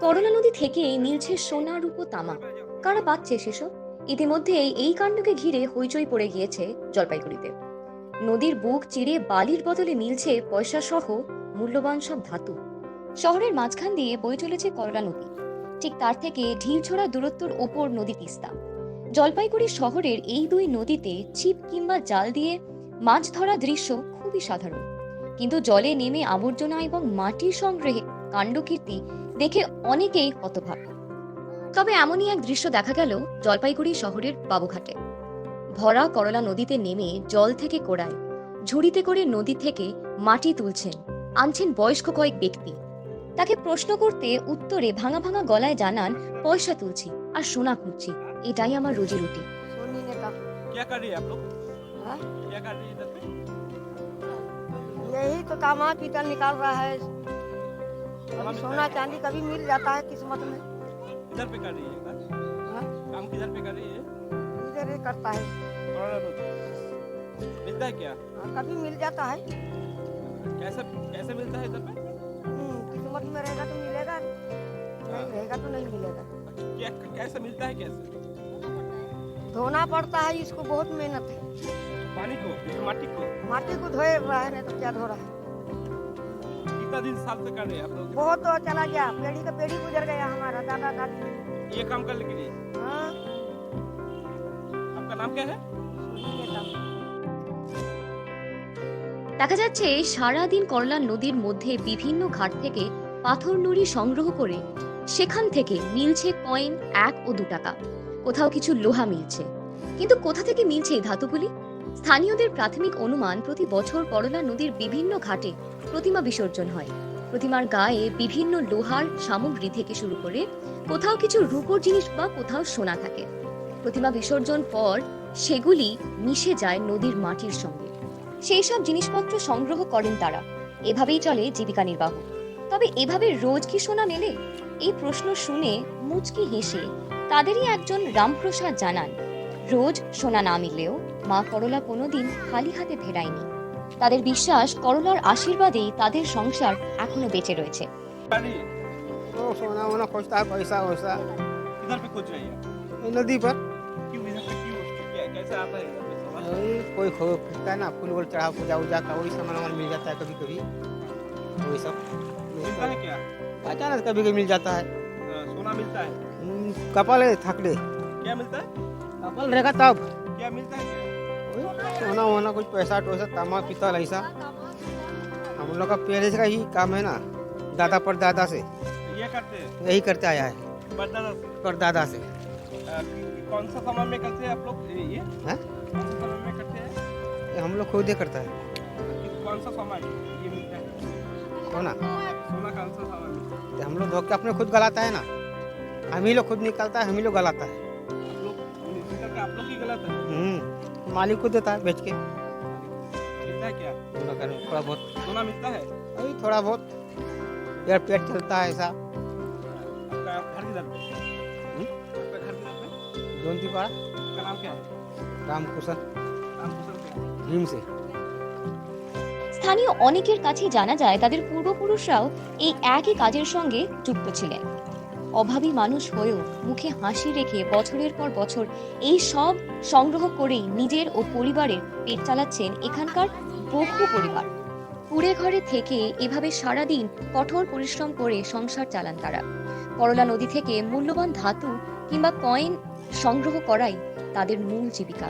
করলা নদী থেকে মিলছে সোনা, রূপো, তামা। কারা পাচ্ছে সেসব? ইতিমধ্যেই এই কাণ্ডকে ঘিরে হইচই পড়ে গিয়েছে জলপাইগুড়িতে। নদীর বুক চিরে বালির বদলে মিলছে পয়সা সহ মূল্যবান সব ধাতু। শহরের মাঝখান দিয়ে বয়ে চলেছে করলা নদী। ঠিক তার থেকে ঢিলছোড়া দূরত্বর ওপর নদী তিস্তা। জলপাইগুড়ি শহরের এই দুই নদীতে ছিপ কিংবা জাল দিয়ে মাছ ধরা দৃশ্য খুবই সাধারণ। কিন্তু জলে নেমে আবর্জনা এবং মাটির সংগ্রহে কাণ্ডকীর্তি দেখে অনেকেই হতভাগ তবে এমনই এক দৃশ্য দেখা গেল জলপাইগুড়ি শহরের বাবুঘাটে ভরা করলা নদীতে নেমে জল থেকে কোড়ায় ঝুড়িতে করে নদী থেকে মাটি তুলছেন আনছেন বয়স্ক কয়েক ব্যক্তি তাকে প্রশ্ন করতে উত্তরে ভাঙা ভাঙা গলায় জানান পয়সা তুলছি আর সোনা খুঁজছি এটাই আমার রুজি রুটি सोनी ने कहा क्या कर रही है आप लोग हाँ? क्या कर रही है इधर पे यही तो कामा पीतल निकाल रहा है सोना चांदी कभी मिल जाता है किस्मत में? इधर पे कर रही है हाँ? काम किधर पे कर रही है इधर ही करता है। मिलता है क्या? हाँ, कभी मिल जाता है। कैसे कैसे मिलता है इधर पे? हम्म, किस्मत में रहेगा तो मिलेगा। नहीं रहेगा तो नहीं मिलेगा। क्या कैसे मिलता है कैसे? धोना पड़ता है इसको बहुत मेहनत है। पानी को माटी को? माटी को धोए रहा है नहीं तो क्या धो रहा है? कितना दिन साल से कर रहे हैं आप लोग बहुत तो चला गया पेड़ी का पेड़ी गुजर गया हमारा दादा दादी ये काम करने के लिए हाँ आपका नाम क्या है सोनी ने कहा দেখা যাচ্ছে সারাদিন করলা নদীর মধ্যে বিভিন্ন ঘাট থেকে পাথর নুড়ি সংগ্রহ করে সেখান থেকে মিলছে কয়েন এক ও দু টাকা কোথাও কিছু লোহা মিলছে কিন্তু কোথা থেকে মিলছে এই ধাতুগুলি স্থানীয়দের প্রাথমিক অনুমান প্রতি বছর করলা নদীর বিভিন্ন ঘাটে প্রতিমা বিসর্জন হয়। প্রতিমার গায়ে বিভিন্ন লোহার সামগ্রী থেকে শুরু করে কোথাও কিছু রূপোর জিনিস বা কোথাও সোনা থাকে। প্রতিমা বিসর্জন পর সেগুলি মিশে যায় নদীর মাটির সঙ্গে। সেই সব জিনিসপত্র সংগ্রহ করেন তারা। এভাবেই চলে জীবিকা নির্বাহ। তবে এভাবে রোজ কি সোনা মেলে? এই প্রশ্ন শুনে মুচকি হেসে তাদেরই একজন রামপ্রসাদ জানান, রোজ সোনা না মিললেও মা করলা কোনোদিন খালি হাতে ফেরায়নি তাদের বিশ্বাস করলার আশীর্বাদেই তাদের সংসার এখনো বেঁচে রয়েছে कर रही है तो सोना वोना खोजता है पैसा वैसा इधर पे खोज रही है ये नदी पर क्यों इधर पे क्यों क्या कैसे आता है इधर पे सामान? वही कोई खो खरीदता है ना फूल वूल चढ़ा पूजा उजा का वही सामान वामान मिल जाता है कभी कभी वही सब मिलता है क्या अचानक कभी कभी मिल जाता है अ, सोना मिलता है हम्म, कपाल है थकड़े क्या मिलता है कपाल रहेगा तब सोना वोना कुछ पैसा टोसा तामा पीतल ऐसा हम लोग का पहले से का ही काम है ना दादा पर दादा से। ये करते हैं? यही करते आया है। बरदाना से? पर दादा से। कौन सा समय में करते हैं आप लोग? ये ये? हैं? कौन सा समय में करते हैं? हम लोग खुद ही करता है। कौन सा सामान ये मिलता है। सोना। सोना कौन सा सामान है तो हम लोग धो के अपने खुद गलाता है ना। हम ही लोग खुद निकालता है हम ही लोग गलाता है। आप लोग आप लोग ही गलत है? हम्म। मालिक को देता है बेच के मिलता है क्या हम लोग का थोड़ा बहुत सोना मिलता है वही थोड़ा बहुत यार पेट चलता है ऐसा आपका घर किधर पे आपका घर किधर पे जोन पाड़ा आपका नाम क्या है रामकुशन नाम कुशल क्या है भीम से স্থানীয় অনেকের কাছে জানা যায় তাদের পূর্বপুরুষরাও এই একই কাজের সঙ্গে যুক্ত ছিলেন অভাবী মানুষ হয়েও মুখে হাসি রেখে বছরের পর বছর এই সব সংগ্রহ করেই নিজের ও পরিবারের পেট চালাচ্ছেন এখানকার বহু পরিবার। কুড়ে ঘরে থেকে এভাবে সারাদিন কঠোর পরিশ্রম করে সংসার চালান তারা। করলা নদী থেকে মূল্যবান ধাতু কিংবা কয়েন সংগ্রহ করাই তাদের মূল জীবিকা।